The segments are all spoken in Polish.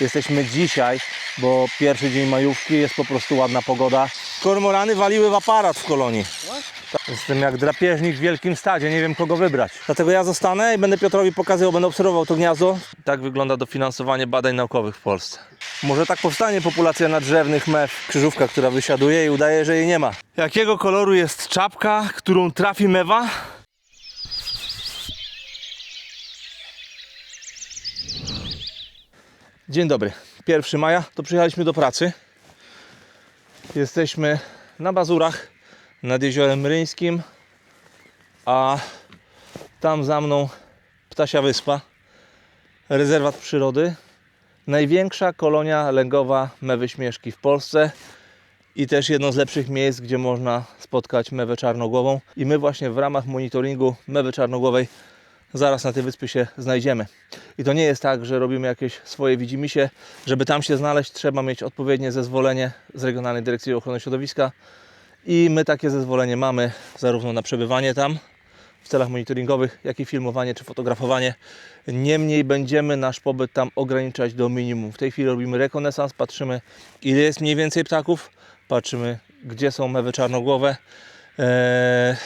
Jesteśmy dzisiaj, bo pierwszy dzień majówki, jest po prostu ładna pogoda. Kormorany waliły w aparat w kolonii. Jestem jak drapieżnik w wielkim stadzie, nie wiem kogo wybrać. Dlatego ja zostanę i będę Piotrowi pokazywał, będę obserwował to gniazdo. Tak wygląda dofinansowanie badań naukowych w Polsce. Może tak powstanie populacja nadrzewnych mew, krzyżówka, która wysiaduje i udaje, że jej nie ma. Jakiego koloru jest czapka, którą trafi mewa? Dzień dobry. 1 maja, to przyjechaliśmy do pracy. Jesteśmy na Bazurach nad Jeziorem Mryńskim, a tam za mną Ptasia Wyspa, rezerwat przyrody, największa kolonia lęgowa mewy śmieszki w Polsce i też jedno z lepszych miejsc, gdzie można spotkać mewę czarnogłową. I my właśnie w ramach monitoringu mewy czarnogłowej zaraz na tej wyspie się znajdziemy. I to nie jest tak, że robimy jakieś swoje widzimisię. Żeby tam się znaleźć, trzeba mieć odpowiednie zezwolenie z Regionalnej Dyrekcji Ochrony Środowiska. I my takie zezwolenie mamy zarówno na przebywanie tam w celach monitoringowych, jak i filmowanie czy fotografowanie. Niemniej będziemy nasz pobyt tam ograniczać do minimum. W tej chwili robimy rekonesans, patrzymy ile jest mniej więcej ptaków, patrzymy gdzie są mewy czarnogłowe. Eee,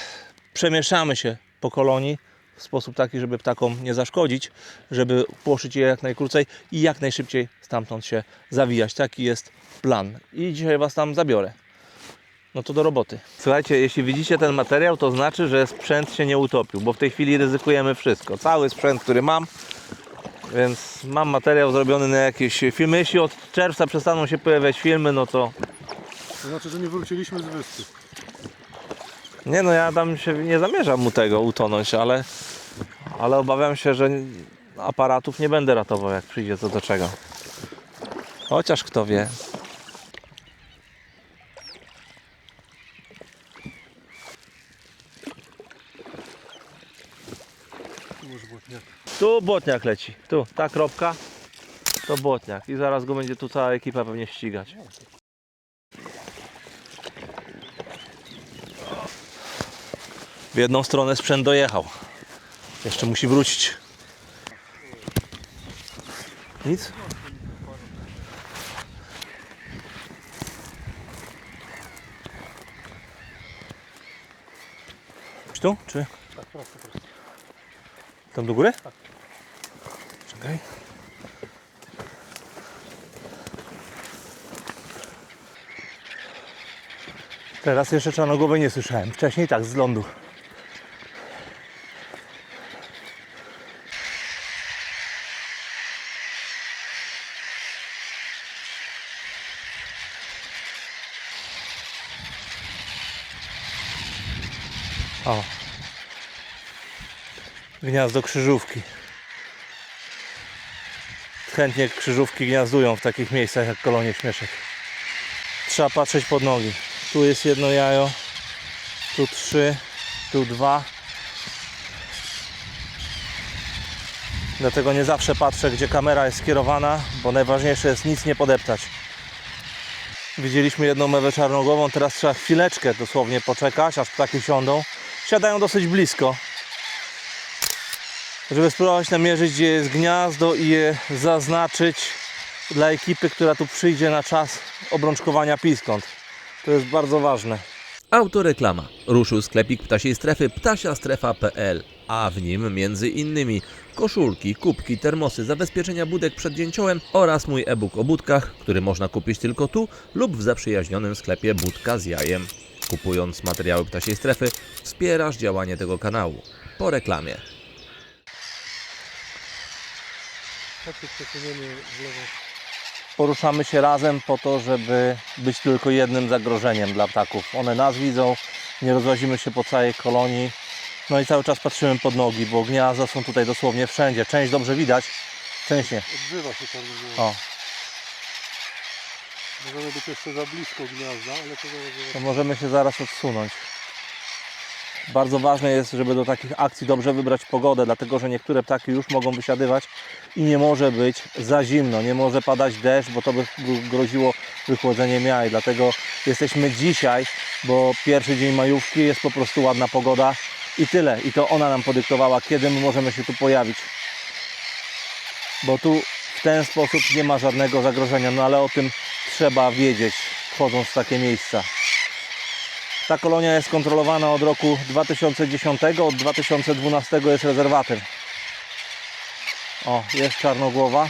przemieszamy się po kolonii w sposób taki, żeby ptakom nie zaszkodzić, żeby płoszyć je jak najkrócej i jak najszybciej stamtąd się zawijać. Taki jest plan. I dzisiaj Was tam zabiorę. No to do roboty. Słuchajcie, jeśli widzicie ten materiał, to znaczy, że sprzęt się nie utopił, bo w tej chwili ryzykujemy wszystko. Cały sprzęt, który mam, więc mam materiał zrobiony na jakieś filmy. Jeśli od czerwca przestaną się pojawiać filmy, no to To znaczy, że nie wróciliśmy z wyspy. Nie no, ja tam się nie zamierzam mu tego utonąć, ale, ale obawiam się, że aparatów nie będę ratował, jak przyjdzie co do czego. Chociaż kto wie. Tu błotniak leci. Tu, ta kropka to błotniak. I zaraz go będzie tu cała ekipa pewnie ścigać. W jedną stronę sprzęt dojechał. Jeszcze musi wrócić. Nic? Czy tu? Czy? Tam do góry? Czekaj. Teraz jeszcze czarnogłowej nie słyszałem. Wcześniej tak, z lądu. Gniazdo krzyżówki. Chętnie krzyżówki gniazdują w takich miejscach jak kolonie śmieszek. Trzeba patrzeć pod nogi. Tu jest jedno jajo, tu trzy, tu dwa. Dlatego nie zawsze patrzę, gdzie kamera jest skierowana, bo najważniejsze jest nic nie podeptać. Widzieliśmy jedną mewę czarnogłową, teraz trzeba chwileczkę dosłownie poczekać, aż ptaki siądą. Siadają dosyć blisko, żeby spróbować namierzyć, gdzie jest gniazdo i je zaznaczyć dla ekipy, która tu przyjdzie na czas obrączkowania piskąt. To jest bardzo ważne. Autoreklama. Ruszył sklepik ptasiej strefy ptasiastrefa.pl, a w nim między innymi koszulki, kubki, termosy, zabezpieczenia budek przed dzięciołem oraz mój e-book o budkach, który można kupić tylko tu lub w zaprzyjaźnionym sklepie Budka z jajem. Kupując materiały ptasiej strefy, wspierasz działanie tego kanału. Po reklamie. Chodźcie, przesuniemy w lewo. Poruszamy się razem po to, żeby być tylko jednym zagrożeniem dla ptaków. One nas widzą, nie rozłazimy się po całej kolonii. No i cały czas patrzymy pod nogi, bo gniazda są tutaj dosłownie wszędzie. Część dobrze widać, część nie. Odzywa się czarnogłowa. O, Możemy być jeszcze za blisko gniazda, ale to zaraz to możemy się zaraz odsunąć. Bardzo ważne jest, żeby do takich akcji dobrze wybrać pogodę, dlatego że niektóre ptaki już mogą wysiadywać i nie może być za zimno, nie może padać deszcz, bo to by gro- groziło wychłodzeniem jaj. Dlatego jesteśmy dzisiaj, bo pierwszy dzień majówki jest po prostu ładna pogoda i tyle. I to ona nam podyktowała, kiedy my możemy się tu pojawić. Bo tu w ten sposób nie ma żadnego zagrożenia, no ale o tym trzeba wiedzieć, wchodząc w takie miejsca. Ta kolonia jest kontrolowana od roku 2010, od 2012 jest rezerwatem. O, jest czarnogłowa.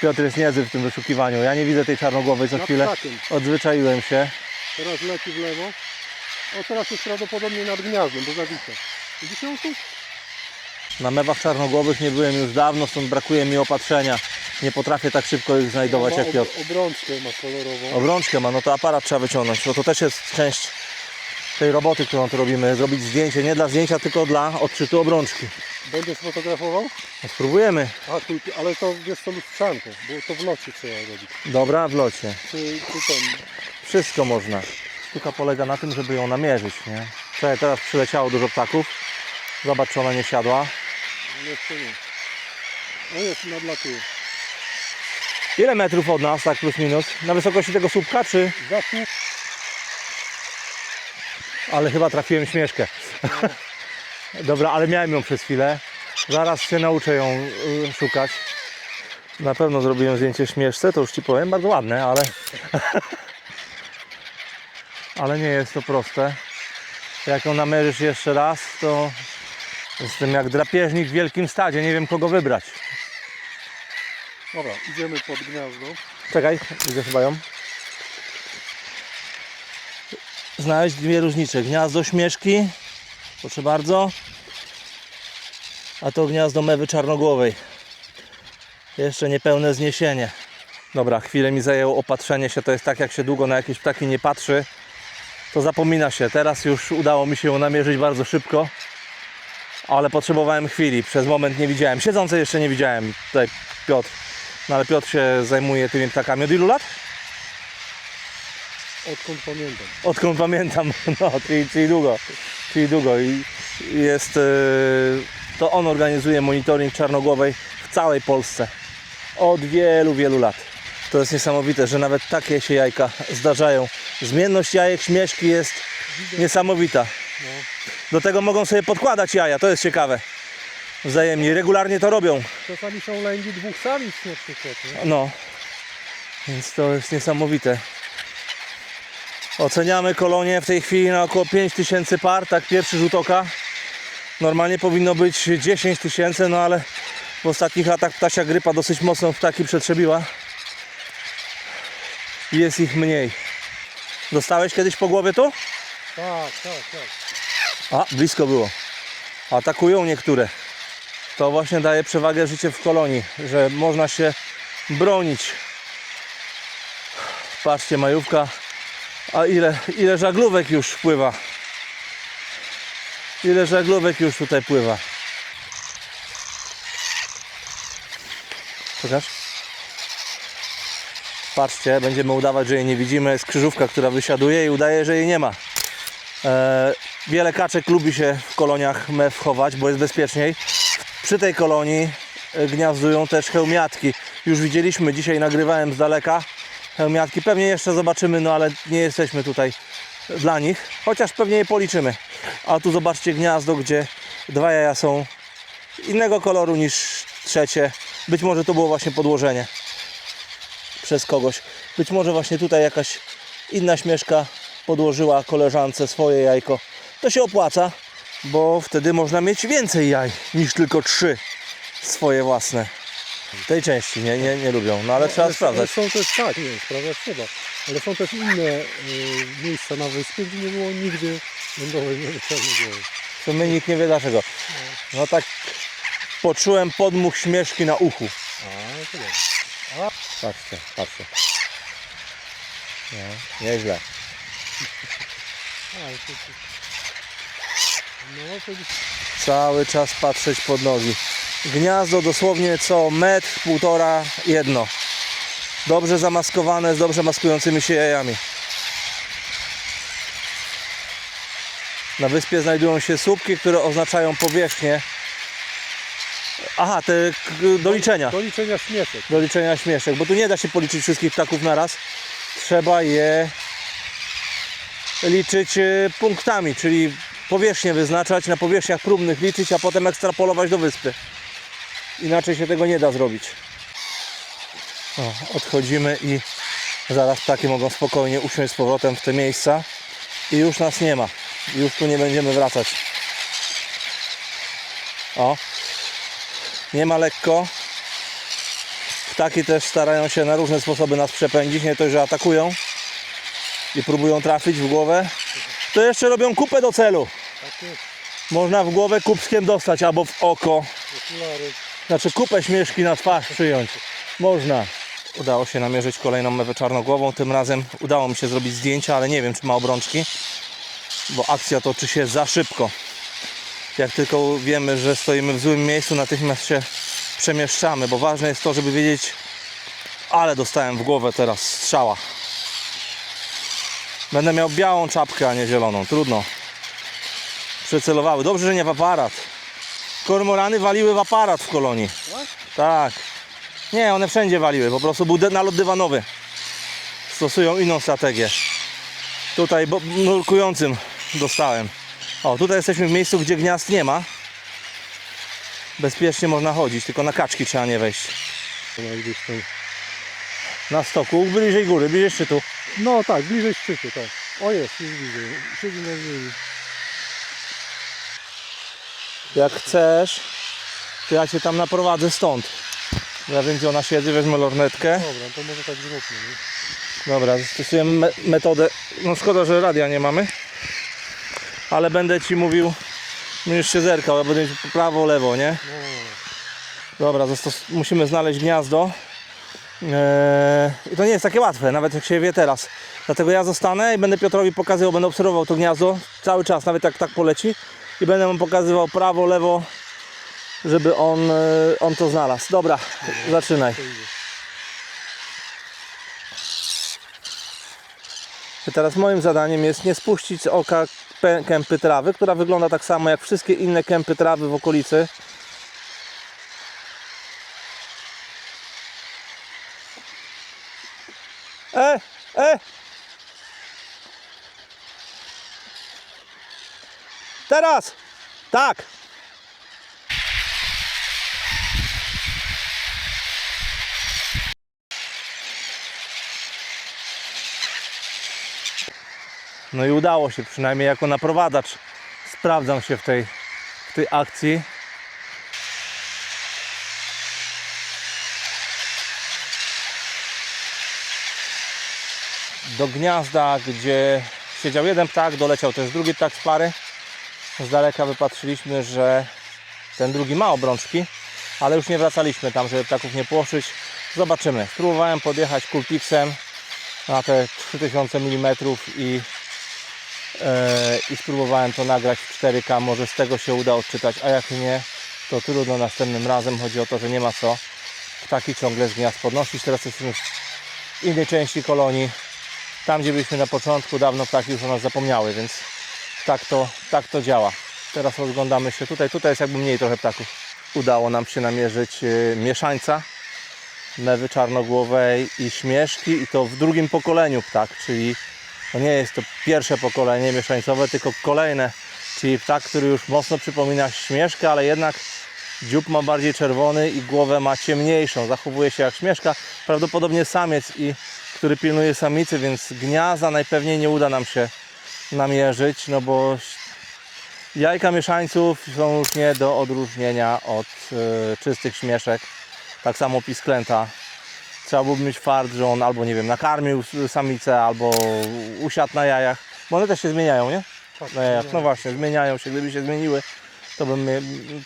Piotr jest niezły w tym wyszukiwaniu. Ja nie widzę tej czarnogłowej co Nad chwilę. ptakiem. Odzwyczaiłem się. Teraz leci w lewo. O, teraz jest prawdopodobnie nad gniazdem, bo zawisa. Widzisz ją tu? Na mewach czarnogłowych nie byłem już dawno, stąd brakuje mi opatrzenia. Nie potrafię tak szybko ich znajdować Ma jak ob- Piotr. Obrączkę ma kolorową. Obrączkę ma, no to aparat trzeba wyciągnąć, bo to też jest część tej roboty, którą tu robimy. Zrobić zdjęcie, nie dla zdjęcia, tylko dla odczytu obrączki. Będziesz fotografował? No spróbujemy. A, tu, ale to jest to lustrzanką, bo to w locie trzeba robić. Dobra, w locie. Czy, czy ten... Wszystko można. Sztuka polega na tym, żeby ją namierzyć, nie? Czekaj, teraz przyleciało dużo ptaków. Zobacz, czy ona nie siadła. Jeszcze nie. No jest, nadlatuje. Ile metrów od nas, tak plus minus? Na wysokości tego słupka, czy... Zasnął? Ale chyba trafiłem śmieszkę. Dobra, ale miałem ją przez chwilę. Zaraz się nauczę ją y, szukać. Na pewno zrobiłem zdjęcie śmieszce, to już Ci powiem, bardzo ładne, ale... ale nie jest to proste. Jak ją namierzysz jeszcze raz, to jestem jak drapieżnik w wielkim stadzie, nie wiem kogo wybrać. Dobra, idziemy pod gniazdo. Czekaj, widzę chyba ją. Znaleźć dwie różnice. Gniazdo śmieszki, proszę bardzo. A to gniazdo mewy czarnogłowej. Jeszcze niepełne zniesienie. Dobra, chwilę mi zajęło opatrzenie się. To jest tak, jak się długo na jakieś ptaki nie patrzy, to zapomina się. Teraz już udało mi się ją namierzyć bardzo szybko. Ale potrzebowałem chwili. Przez moment nie widziałem. Siedzącej jeszcze nie widziałem. Tutaj Piotr. No ale Piotr się zajmuje tymi ptakami od ilu lat? Odkąd pamiętam. Odkąd pamiętam, no, czyli, czyli długo. Czyli długo i jest, yy, to on organizuje monitoring czarnogłowej w całej Polsce. Od wielu, wielu lat. To jest niesamowite, że nawet takie się jajka zdarzają. Zmienność jajek śmieszki jest niesamowita. Do tego mogą sobie podkładać jaja, to jest ciekawe. Wzajemnie, regularnie to robią. Czasami są lęgi dwóch samic na przykład. No, więc to jest niesamowite. Oceniamy kolonię w tej chwili na około 5000 par, tak pierwszy rzut oka. Normalnie powinno być 10 tysięcy, no ale w ostatnich latach ptasia grypa dosyć mocno ptaki przetrzebiła. I Jest ich mniej. Dostałeś kiedyś po głowie tu? Tak, tak, tak. A, blisko było. Atakują niektóre. To właśnie daje przewagę życie w kolonii, że można się bronić. Patrzcie, majówka. A ile, ile żaglówek już pływa. Ile żaglówek już tutaj pływa. Pokaż. Patrzcie, będziemy udawać, że jej nie widzimy. Jest krzyżówka, która wysiaduje i udaje, że jej nie ma. E, wiele kaczek lubi się w koloniach mew chować, bo jest bezpieczniej. Przy tej kolonii gniazdują też hełmiatki. Już widzieliśmy, dzisiaj nagrywałem z daleka hełmiatki. Pewnie jeszcze zobaczymy, no ale nie jesteśmy tutaj dla nich, chociaż pewnie je policzymy. A tu zobaczcie gniazdo, gdzie dwa jaja są innego koloru niż trzecie. Być może to było właśnie podłożenie przez kogoś. Być może właśnie tutaj jakaś inna śmieszka podłożyła koleżance swoje jajko. To się opłaca, bo wtedy można mieć więcej jaj niż tylko trzy swoje własne. Tej części nie, nie, nie lubią, no ale trzeba ale, sprawdzać. Ale są też, tak, nie, sprawdzać trzeba. Ale są też inne y, miejsca na wyspie, gdzie nie było nigdy lądowej czarnogłowej. To my nikt nie wie dlaczego. No tak poczułem podmuch śmieszki na uchu. A, to dobrze. Patrzcie, patrzcie. No, nieźle. A, to, to... No, to Cały czas patrzeć pod nogi. Gniazdo dosłownie co metr, półtora, jedno. Dobrze zamaskowane z dobrze maskującymi się jajami. Na wyspie znajdują się słupki, które oznaczają powierzchnię. Aha, te do liczenia. do liczenia śmieszek. Do liczenia śmieszek, bo tu nie da się policzyć wszystkich ptaków na raz. Trzeba je liczyć e, punktami, czyli powierzchnię wyznaczać, na powierzchniach próbnych liczyć, a potem ekstrapolować do wyspy. Inaczej się tego nie da zrobić. O, odchodzimy i zaraz ptaki mogą spokojnie usiąść z powrotem w te miejsca i już nas nie ma. Już tu nie będziemy wracać. O, nie ma lekko. Ptaki też starają się na różne sposoby nas przepędzić, nie to, że atakują i próbują trafić w głowę, to jeszcze robią kupę do celu. Takie Można w głowę kupskiem dostać albo w oko. Znaczy kupę śmieszki na twarz przyjąć. Można. Udało się namierzyć kolejną mewę czarnogłową. Tym razem udało mi się zrobić zdjęcia, ale nie wiem czy ma obrączki. Bo akcja toczy się za szybko. Jak tylko wiemy, że stoimy w złym miejscu, natychmiast się przemieszczamy, bo ważne jest to, żeby wiedzieć, ale dostałem w głowę teraz strzała. Będę miał białą czapkę, a nie zieloną. Trudno. Przecelowały. Dobrze, że nie w aparat. Kormorany waliły w aparat w kolonii. Tak. Nie, one wszędzie waliły. Po prostu był nalot dywanowy. Stosują inną strategię. Tutaj bo, nurkującym dostałem. O, tutaj jesteśmy w miejscu, gdzie gniazd nie ma. Bezpiecznie można chodzić, tylko na kaczki trzeba nie wejść. Na stoku, bliżej góry, bliżej szczytu. No tak, bliżej szczytu, tak. O jest, już widzę. Siedzi na ziemi. Jak chcesz, to ja cię tam naprowadzę stąd. Ja wiem, gdzie ona siedzi, wezmę lornetkę. Dobra, to może tak zróbmy. Nie? Dobra, zastosujemy me metodę. No szkoda, że radia nie mamy. Ale będę ci mówił, będziesz się zerkał, ja będę prawo, lewo, nie? No, Dobra, zastos- musimy znaleźć gniazdo. Eee, I to nie jest takie łatwe, nawet jak się wie teraz. Dlatego ja zostanę i będę Piotrowi pokazywał, będę obserwował to gniazdo cały czas, nawet jak tak poleci. I będę mu pokazywał prawo, lewo, żeby on, e, on to znalazł. Dobra, zaczynaj. teraz moim zadaniem jest nie spuścić z oka kępy trawy, która wygląda tak samo jak wszystkie inne kępy trawy w okolicy. E, e! Teraz! Tak! No i udało się, przynajmniej jako naprowadzacz sprawdzam się w tej, w tej akcji. Do gniazda, gdzie siedział jeden ptak, doleciał też drugi ptak z pary. Z daleka wypatrzyliśmy, że ten drugi ma obrączki, ale już nie wracaliśmy tam, żeby ptaków nie płoszyć. Zobaczymy. Spróbowałem podjechać kulpixem na te 3000 mm i e, i spróbowałem to nagrać w 4K, może z tego się uda odczytać, a jak nie, to trudno następnym razem. Chodzi o to, że nie ma co ptaki ciągle z gniazd podnosić. Teraz jesteśmy w innej części kolonii, tam gdzie byliśmy na początku, dawno ptaki już o nas zapomniały, więc tak to, tak to działa. Teraz rozglądamy się tutaj, tutaj jest jakby mniej trochę ptaków. Udało nam się namierzyć e, mieszańca mewy czarnogłowej i śmieszki i to w drugim pokoleniu ptak, czyli to nie jest to pierwsze pokolenie mieszańcowe, tylko kolejne, czyli ptak, który już mocno przypomina śmieszkę, ale jednak dziób ma bardziej czerwony i głowę ma ciemniejszą, zachowuje się jak śmieszka, prawdopodobnie samiec i który pilnuje samicy, więc gniazda najpewniej nie uda nam się namierzyć, no bo jajka mieszańców są już nie do odróżnienia od e, czystych śmieszek, tak samo pisklęta trzeba byłoby mieć fart, że on albo nie wiem, nakarmił samicę, albo usiadł na jajach. Bo one też się zmieniają, nie? Tak, Na jajach. No właśnie, zmieniają się. Gdyby się zmieniły, to bym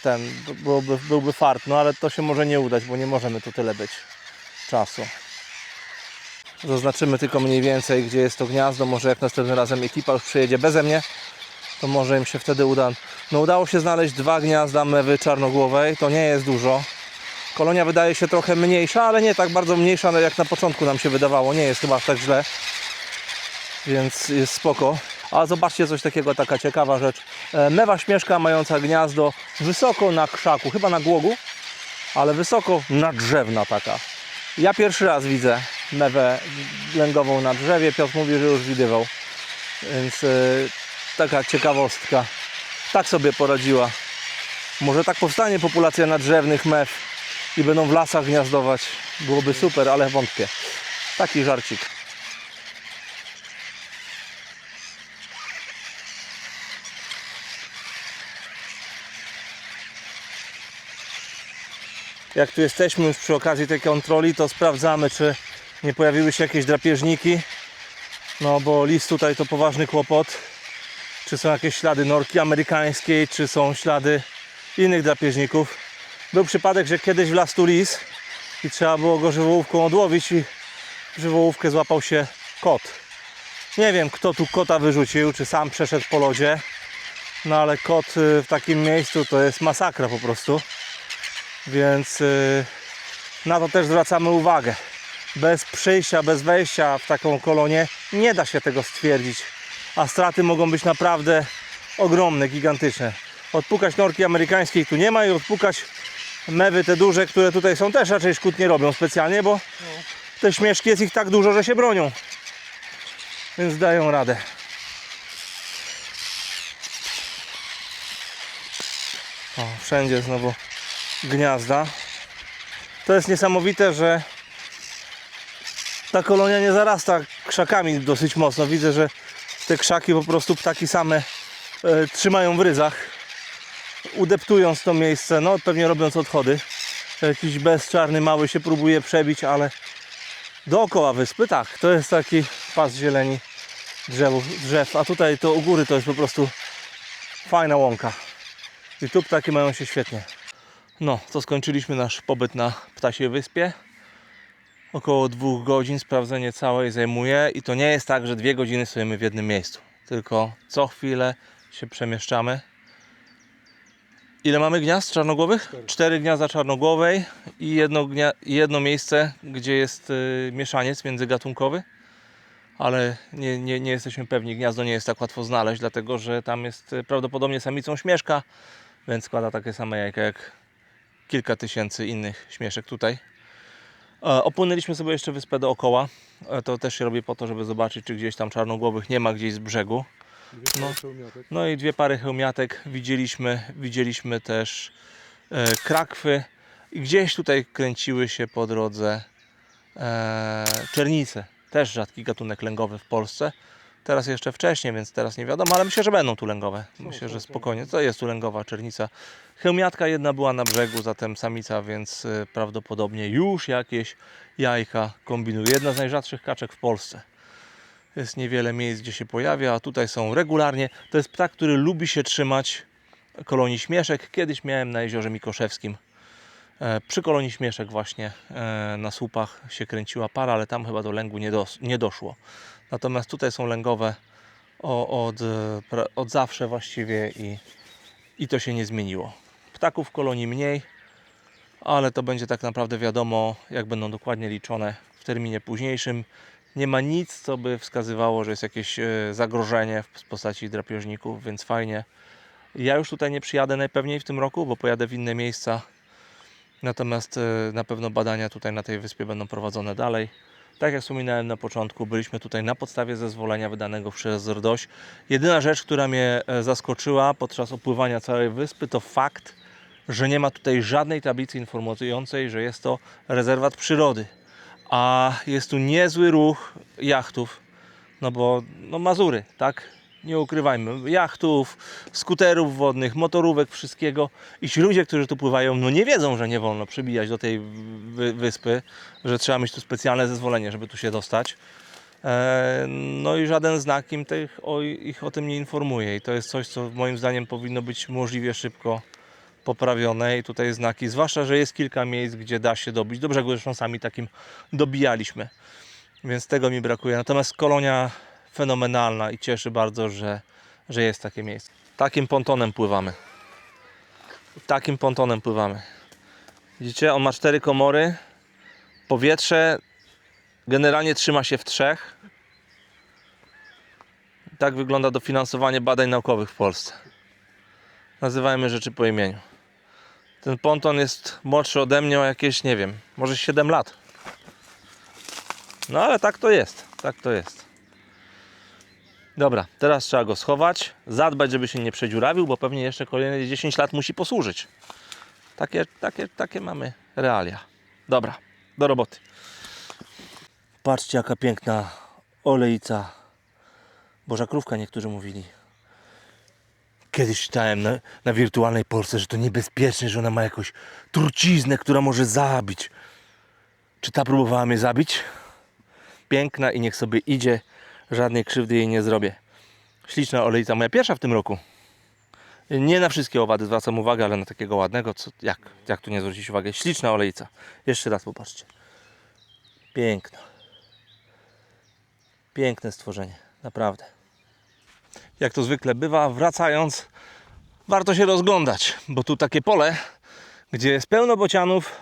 ten, byłby, byłby fart. No ale to się może nie udać, bo nie możemy tu tyle być czasu. Zaznaczymy tylko mniej więcej, gdzie jest to gniazdo. Może jak następnym razem ekipa już przyjedzie beze mnie, to może im się wtedy uda. No udało się znaleźć dwa gniazda mewy czarnogłowej. To nie jest dużo. Kolonia wydaje się trochę mniejsza, ale nie tak bardzo mniejsza, jak na początku nam się wydawało. Nie jest chyba tak źle. Więc jest spoko. A zobaczcie coś takiego, taka ciekawa rzecz. E, Mewa śmieszka mająca gniazdo wysoko na krzaku, chyba na głogu, ale wysoko nadrzewna taka. Ja pierwszy raz widzę mewę lęgową na drzewie. Piotr mówi, że już widywał. Więc e, taka ciekawostka. Tak sobie poradziła. Może tak powstanie populacja nadrzewnych mew i będą w lasach gniazdować. Byłoby super, ale wątpię. Taki żarcik. Jak tu jesteśmy już przy okazji tej kontroli, to sprawdzamy, czy nie pojawiły się jakieś drapieżniki. No bo lis tutaj to poważny kłopot. Czy są jakieś ślady norki amerykańskiej, czy są ślady innych drapieżników. Był przypadek, że kiedyś wlazł tu lis i trzeba było go żywołówką odłowić i żywołówkę złapał się kot. Nie wiem, kto tu kota wyrzucił, czy sam przeszedł po lodzie. No ale kot y, w takim miejscu to jest masakra po prostu. Więc y, na to też zwracamy uwagę. Bez przyjścia, bez wejścia w taką kolonię nie da się tego stwierdzić. A straty mogą być naprawdę ogromne, gigantyczne. Odpukać norki amerykańskiej tu nie ma i odpukać mewy te duże, które tutaj są też raczej szkód nie robią specjalnie, bo te śmieszki jest ich tak dużo, że się bronią. Więc dają radę. O, wszędzie znowu gniazda. To jest niesamowite, że ta kolonia nie zarasta krzakami dosyć mocno. Widzę, że te krzaki po prostu ptaki same e, trzymają w ryzach, udeptując to miejsce, no pewnie robiąc odchody. Jakiś bezczarny mały się próbuje przebić, ale dookoła wyspy tak, to jest taki pas zieleni drzewów, drzew, a tutaj to u góry to jest po prostu fajna łąka. I tu ptaki mają się świetnie. No, to skończyliśmy nasz pobyt na Ptasiej Wyspie. Około dwóch godzin sprawdzenie całej zajmuje i to nie jest tak, że dwie godziny stoimy w jednym miejscu, tylko co chwilę się przemieszczamy. Ile mamy gniazd czarnogłowych? Cztery. Cztery gniazda czarnogłowej i jedno, gnia- jedno miejsce, gdzie jest y, mieszaniec międzygatunkowy, ale nie, nie, nie jesteśmy pewni. Gniazdo nie jest tak łatwo znaleźć, dlatego że tam jest y, prawdopodobnie samicą śmieszka, więc składa takie same jajka jak kilka tysięcy innych śmieszek tutaj. E, Opłynęliśmy sobie jeszcze wyspę dookoła. E, To też się robi po to, żeby zobaczyć, czy gdzieś tam czarnogłowych nie ma gdzieś z brzegu. No. No i dwie pary hełmiatek widzieliśmy. Widzieliśmy też e, krakwy. I gdzieś tutaj kręciły się po drodze e, czernice. Też rzadki gatunek lęgowy w Polsce. Teraz jeszcze wcześniej, więc teraz nie wiadomo, ale myślę, że będą tu lęgowe. Myślę, że spokojnie. To jest tu lęgowa czernica. Hełmiatka jedna była na brzegu, zatem samica, więc e, prawdopodobnie już jakieś jajka kombinuje. Jedna z najrzadszych kaczek w Polsce. Jest niewiele miejsc, gdzie się pojawia, a tutaj są regularnie. To jest ptak, który lubi się trzymać kolonii śmieszek. Kiedyś miałem na jeziorze Mikoszewskim. E, Przy kolonii śmieszek właśnie e, na słupach się kręciła para, ale tam chyba do lęgu nie, dos- nie doszło. Natomiast tutaj są lęgowe od, e, od zawsze właściwie i, i to się nie zmieniło. Ptaków w kolonii mniej, ale to będzie tak naprawdę wiadomo, jak będą dokładnie liczone w terminie późniejszym. Nie ma nic, co by wskazywało, że jest jakieś e, zagrożenie w postaci drapieżników, więc fajnie. Ja już tutaj nie przyjadę najpewniej w tym roku, bo pojadę w inne miejsca. Natomiast e, na pewno badania tutaj na tej wyspie będą prowadzone dalej. Tak jak wspominałem na początku, byliśmy tutaj na podstawie zezwolenia wydanego przez RDOŚ. Jedyna rzecz, która mnie e, zaskoczyła podczas opływania całej wyspy, to fakt, że nie ma tutaj żadnej tablicy informującej, że jest to rezerwat przyrody. A jest tu niezły ruch jachtów, no bo no Mazury, tak? Nie ukrywajmy, jachtów, skuterów wodnych, motorówek, wszystkiego. I ci ludzie, którzy tu pływają, no nie wiedzą, że nie wolno przybijać do tej wy- wyspy, że trzeba mieć tu specjalne zezwolenie, żeby tu się dostać. E, No i żaden znak im tych, o, ich o tym nie informuje. I to jest coś, co moim zdaniem powinno być możliwie szybko poprawione. I tutaj znaki, zwłaszcza, że jest kilka miejsc, gdzie da się dobić. Do brzegu zresztą sami takim dobijaliśmy. Więc tego mi brakuje. Natomiast kolonia fenomenalna i cieszy bardzo, że, że jest takie miejsce. Takim pontonem pływamy. Takim pontonem pływamy. Widzicie, on ma cztery komory. Powietrze generalnie trzyma się w trzech. Tak wygląda dofinansowanie badań naukowych w Polsce. Nazywajmy rzeczy po imieniu. Ten ponton jest młodszy ode mnie o jakieś, nie wiem, może 7 lat. No ale tak to jest. Tak to jest. Dobra, teraz trzeba go schować, zadbać, żeby się nie przedziurawił, bo pewnie jeszcze kolejne 10 lat musi posłużyć. Takie, takie, takie mamy realia. Dobra, do roboty. Patrzcie jaka piękna olejca. Boża krówka niektórzy mówili. Kiedyś czytałem na, na wirtualnej Polsce, że to niebezpieczne, że ona ma jakąś truciznę, która może zabić. Czy ta próbowała mnie zabić? Piękna i niech sobie idzie. Żadnej krzywdy jej nie zrobię. Śliczna olejca, moja pierwsza w tym roku. Nie na wszystkie owady zwracam uwagę, ale na takiego ładnego, co, jak, jak tu nie zwrócić uwagę? Śliczna olejca. Jeszcze raz popatrzcie. Piękna. Piękne stworzenie, naprawdę. Jak to zwykle bywa, wracając, warto się rozglądać, bo tu takie pole, gdzie jest pełno bocianów,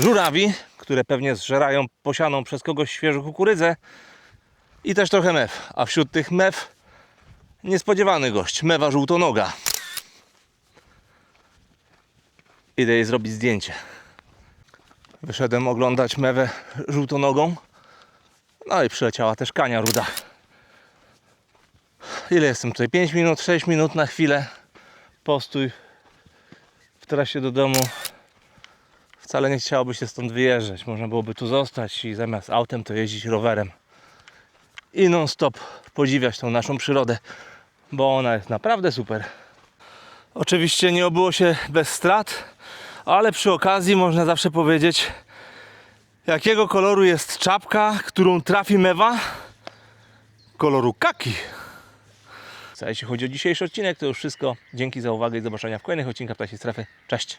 żurawi, które pewnie zżerają posianą przez kogoś świeżą kukurydzę i też trochę mew. A wśród tych mew niespodziewany gość, mewa żółtonoga. Idę jej zrobić zdjęcie. Wyszedłem oglądać mewę żółtonogą. No i przyleciała też kania ruda. Ile jestem tutaj? 5 minut, 6 minut na chwilę. Postój w trasie do domu. Wcale nie chciałoby się stąd wyjeżdżać. Można byłoby tu zostać i zamiast autem to jeździć rowerem. I non stop podziwiać tą naszą przyrodę, bo ona jest naprawdę super. Oczywiście nie obyło się bez strat, ale przy okazji można zawsze powiedzieć, jakiego koloru jest czapka, którą trafi mewa? Koloru kaki. Jeśli chodzi o dzisiejszy odcinek, to już wszystko. Dzięki za uwagę i zobaczenia w kolejnych odcinkach Ptasiej Strefy. Cześć!